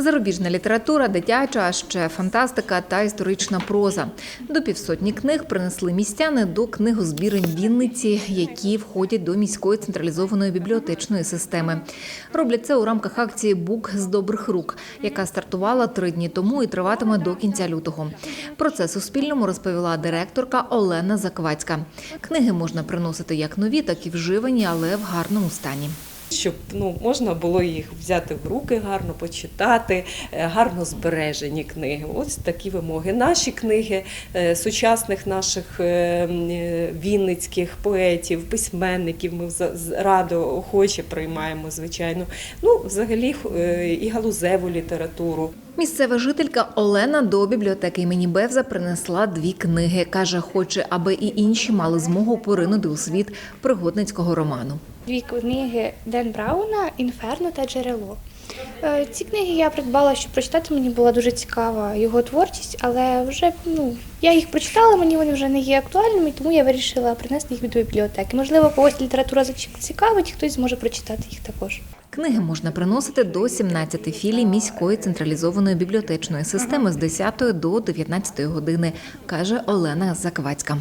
Зарубіжна література, дитяча, а ще фантастика та історична проза. До півсотні книг принесли містяни до книгозбірень Вінниці, які входять до міської централізованої бібліотечної системи. Роблять це у рамках акції Бук з добрих рук, яка стартувала три дні тому і триватиме до кінця лютого. Про це Суспільному розповіла директорка Олена Заквацька. Книги можна приносити як нові, так і вживані, але в гарному стані. Щоб ну, можна було їх взяти в руки, гарно почитати, е, гарно збережені книги. Ось такі вимоги. Наші книги е, сучасних наших е, вінницьких поетів, письменників ми радо охоче приймаємо, звичайно. Ну, взагалі і галузеву літературу. Місцева жителька Олена до бібліотеки імені Бевза принесла дві книги. Каже, хоче, аби і інші мали змогу поринути у світ пригодницького роману. Дві книги Ден Брауна Інферно та Джерело. Е, Ці книги я придбала, щоб прочитати. Мені була дуже цікава його творчість, але вже ну я їх прочитала, мені вони вже не є актуальними, тому я вирішила принести їх до бібліотеки. Можливо, когось література зач- цікавить, хтось зможе прочитати їх також. Книги можна приносити до 17 філій міської централізованої бібліотечної системи з 10 до 19 години, каже Олена Заквацька.